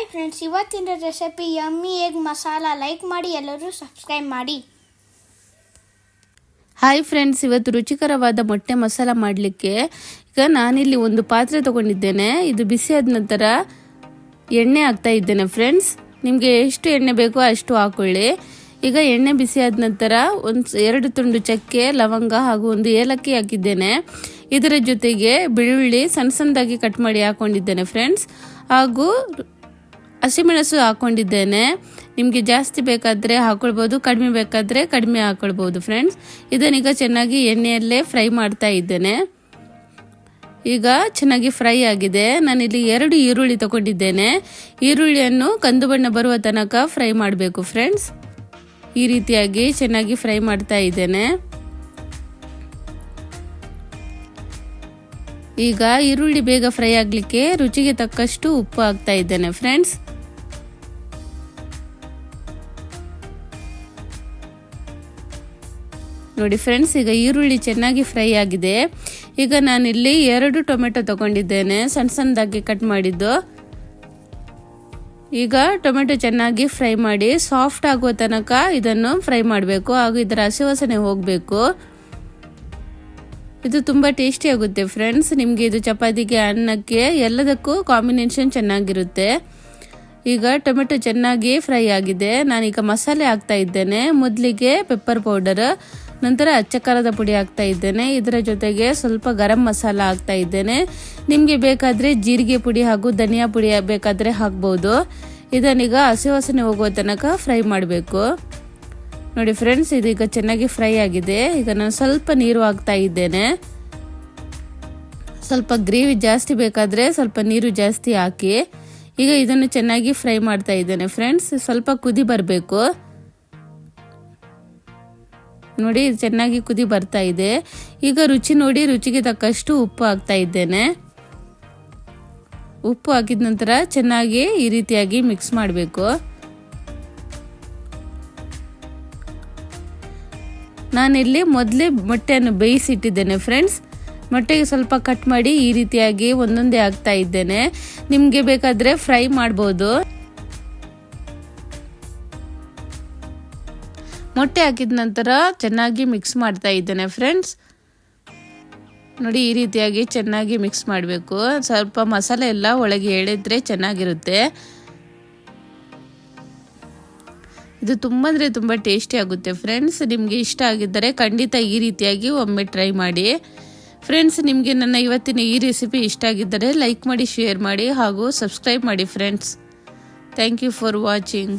Hi friends ಇವತ್ತಿನ recipe yummy egg masala like ಮಾಡಿ, ಎಲ್ಲರೂ ಸಬ್ಸ್ಕ್ರೈಬ್ ಮಾಡಿ. ಹಾಯ್ ಫ್ರೆಂಡ್ಸ್ ಇವತ್ತು ರುಚಿಕರವಾದ ಮೊಟ್ಟೆ ಮಸಾಲ ಮಾಡಲಿಕ್ಕೆ ಈಗ ನಾನಿಲ್ಲಿ ಒಂದು ಪಾತ್ರೆ ತಗೊಂಡಿದ್ದೇನೆ. ಇದು ಬಿಸಿ ಆದ ನಂತರ ಎಣ್ಣೆ ಹಾಕ್ತಾ ಇದ್ದೇನೆ ಫ್ರೆಂಡ್ಸ್ ನಿಮಗೆ ಎಷ್ಟು ಎಣ್ಣೆ ಬೇಕೋ ಅಷ್ಟು ಹಾಕೊಳ್ಳಿ. ಈಗ ಎಣ್ಣೆ ಬಿಸಿ ಆದ ನಂತರ ಒಂದು ಎರಡು ತುಂಡು ಚಕ್ಕೆ, ಲವಂಗ ಹಾಗೂ ಒಂದು ಏಲಕ್ಕಿ ಹಾಕಿದ್ದೇನೆ. ಇದರ ಜೊತೆಗೆ ಬೆಳ್ಳುಳ್ಳಿ ಸಣ್ಣ ಸಣ್ಣದಾಗಿ ಕಟ್ ಮಾಡಿ ಹಾಕೊಂಡಿದ್ದೇನೆ ಫ್ರೆಂಡ್ಸ್ ಹಾಗೂ ಹಸಿಮೆಣಸು ಹಾಕೊಂಡಿದ್ದೇನೆ. ನಿಮಗೆ ಜಾಸ್ತಿ ಬೇಕಾದರೆ ಹಾಕೊಳ್ಬೋದು, ಕಡಿಮೆ ಬೇಕಾದರೆ ಕಡಿಮೆ ಹಾಕ್ಕೊಳ್ಬೋದು ಫ್ರೆಂಡ್ಸ್ ಇದನ್ನೀಗ ಚೆನ್ನಾಗಿ ಎಣ್ಣೆಯಲ್ಲೇ ಫ್ರೈ ಮಾಡ್ತಾ ಇದ್ದೇನೆ. ಈಗ ಚೆನ್ನಾಗಿ ಫ್ರೈ ಆಗಿದೆ. ನಾನಿಲ್ಲಿ ಎರಡು ಈರುಳ್ಳಿ ತಗೊಂಡಿದ್ದೇನೆ. ಈರುಳ್ಳಿಯನ್ನು ಕಂದು ಬಣ್ಣ ಬರುವ ತನಕ ಫ್ರೈ ಮಾಡಬೇಕು ಫ್ರೆಂಡ್ಸ್ ಈ ರೀತಿಯಾಗಿ ಚೆನ್ನಾಗಿ ಫ್ರೈ ಮಾಡ್ತಾ ಇದ್ದೇನೆ. ಈಗ ಈರುಳ್ಳಿ ಬೇಗ ಫ್ರೈ ಆಗಲಿಕ್ಕೆ ರುಚಿಗೆ ತಕ್ಕಷ್ಟು ಉಪ್ಪು ಹಾಕ್ತಾ ಇದ್ದೇನೆ ಫ್ರೆಂಡ್ಸ್ ನೋಡಿ ಫ್ರೆಂಡ್ಸ್ ಈಗ ಈರುಳ್ಳಿ ಚೆನ್ನಾಗಿ ಫ್ರೈ ಆಗಿದೆ. ಈಗ ನಾನಿಲ್ಲಿ ಎರಡು ಟೊಮೆಟೊ ತಗೊಂಡಿದ್ದೇನೆ, ಸಣ್ಣ ಸಣ್ಣದಾಗಿ ಕಟ್ ಮಾಡಿದ್ದು. ಈಗ ಟೊಮೆಟೊ ಚೆನ್ನಾಗಿ ಫ್ರೈ ಮಾಡಿ ಸಾಫ್ಟ್ ಆಗುವ ತನಕ ಇದನ್ನು ಫ್ರೈ ಮಾಡಬೇಕು. ಹಾಗೂ ಇದರ ಹಸಿ ವಾಸನೆ ಹೋಗಬೇಕು. ಇದು ತುಂಬ ಟೇಸ್ಟಿ ಆಗುತ್ತೆ ಫ್ರೆಂಡ್ಸ್ ನಿಮಗೆ ಇದು ಚಪಾತಿಗೆ, ಅನ್ನಕ್ಕೆ ಎಲ್ಲದಕ್ಕೂ ಕಾಂಬಿನೇಷನ್ ಚೆನ್ನಾಗಿರುತ್ತೆ. ಈಗ ಟೊಮೆಟೊ ಚೆನ್ನಾಗಿ ಫ್ರೈ ಆಗಿದೆ. ನಾನೀಗ ಮಸಾಲೆ ಹಾಕ್ತಾ ಇದ್ದೇನೆ. ಮೊದಲಿಗೆ ಪೆಪ್ಪರ್ ಪೌಡರ್ ನಂತರ ಅಚ್ಚಕಾರದ ಪುಡಿ ಹಾಕ್ತಾ ಇದ್ದೇನೆ. ಇದರ ಜೊತೆಗೆ ಸ್ವಲ್ಪ ಗರಂ ಮಸಾಲ ಹಾಕ್ತಾ ಇದ್ದೇನೆ. ನಿಮಗೆ ಬೇಕಾದರೆ ಜೀರಿಗೆ ಪುಡಿ ಹಾಗೂ ಧನಿಯಾ ಪುಡಿ ಬೇಕಾದರೆ ಹಾಕ್ಬೋದು. ಇದನ್ನೀಗ ಹಸಿ ವಾಸನೆ ಹೋಗುವ ತನಕ ಫ್ರೈ ಮಾಡಬೇಕು. ನೋಡಿ ಫ್ರೆಂಡ್ಸ್ ಇದೀಗ ಚೆನ್ನಾಗಿ ಫ್ರೈ ಆಗಿದೆ. ಈಗ ನಾನು ಸ್ವಲ್ಪ ನೀರು ಹಾಕ್ತಾ ಇದ್ದೇನೆ. ಸ್ವಲ್ಪ ಗ್ರೇವಿ ಜಾಸ್ತಿ ಬೇಕಾದರೆ ಸ್ವಲ್ಪ ನೀರು ಜಾಸ್ತಿ ಹಾಕಿ ಈಗ ಇದನ್ನು ಚೆನ್ನಾಗಿ ಫ್ರೈ ಮಾಡ್ತಾ ಇದ್ದೇನೆ ಫ್ರೆಂಡ್ಸ್. ಸ್ವಲ್ಪ ಕುದಿ ಬರಬೇಕು. ನೋಡಿ ಚೆನ್ನಾಗಿ ಕುದಿ ಬರ್ತಾ ಇದೆ. ಈಗ ರುಚಿ ನೋಡಿ, ರುಚಿಗೆ ತಕ್ಕಷ್ಟು ಉಪ್ಪು ಹಾಕ್ತಾ ಇದ್ದೇನೆ. ಉಪ್ಪು ಹಾಕಿದ ನಂತರ ಚೆನ್ನಾಗಿ ಈ ರೀತಿಯಾಗಿ ಮಿಕ್ಸ್ ಮಾಡಬೇಕು. ನಾನಿಲ್ಲಿ ಮೊದಲೇ ಮೊಟ್ಟೆಯನ್ನು ಬೇಯಿಸಿಟ್ಟಿದ್ದೇನೆ ಫ್ರೆಂಡ್ಸ್ ಮೊಟ್ಟೆಗೆ ಸ್ವಲ್ಪ ಕಟ್ ಮಾಡಿ ಈ ರೀತಿಯಾಗಿ ಒಂದೊಂದೇ ಹಾಕ್ತಾ ಇದ್ದೇನೆ. ನಿಮಗೆ ಬೇಕಾದರೆ ಫ್ರೈ ಮಾಡ್ಬೋದು. ಮೊಟ್ಟೆ ಹಾಕಿದ ನಂತರ ಚೆನ್ನಾಗಿ ಮಿಕ್ಸ್ ಮಾಡ್ತಾ ಇದ್ದೇನೆ ಫ್ರೆಂಡ್ಸ್ ನೋಡಿ, ಈ ರೀತಿಯಾಗಿ ಚೆನ್ನಾಗಿ ಮಿಕ್ಸ್ ಮಾಡಬೇಕು. ಸ್ವಲ್ಪ ಮಸಾಲೆ ಎಲ್ಲ ಒಳಗೆ ಎಳೆದ್ರೆ ಚೆನ್ನಾಗಿರುತ್ತೆ. ಇದು ತುಂಬ ಅಂದರೆ ತುಂಬ ಟೇಸ್ಟಿ ಆಗುತ್ತೆ ಫ್ರೆಂಡ್ಸ್ ನಿಮಗೆ ಇಷ್ಟ ಆಗಿದ್ದರೆ ಖಂಡಿತ ಈ ರೀತಿಯಾಗಿ ಒಮ್ಮೆ ಟ್ರೈ ಮಾಡಿ. ಫ್ರೆಂಡ್ಸ್ ನಿಮಗೆ ನನ್ನ ಇವತ್ತಿನ ಈ ರೆಸಿಪಿ ಇಷ್ಟ ಆಗಿದ್ದರೆ ಲೈಕ್ ಮಾಡಿ ಶೇರ್ ಮಾಡಿ ಹಾಗೂ ಸಬ್ಸ್ಕ್ರೈಬ್ ಮಾಡಿ friends thank you for watching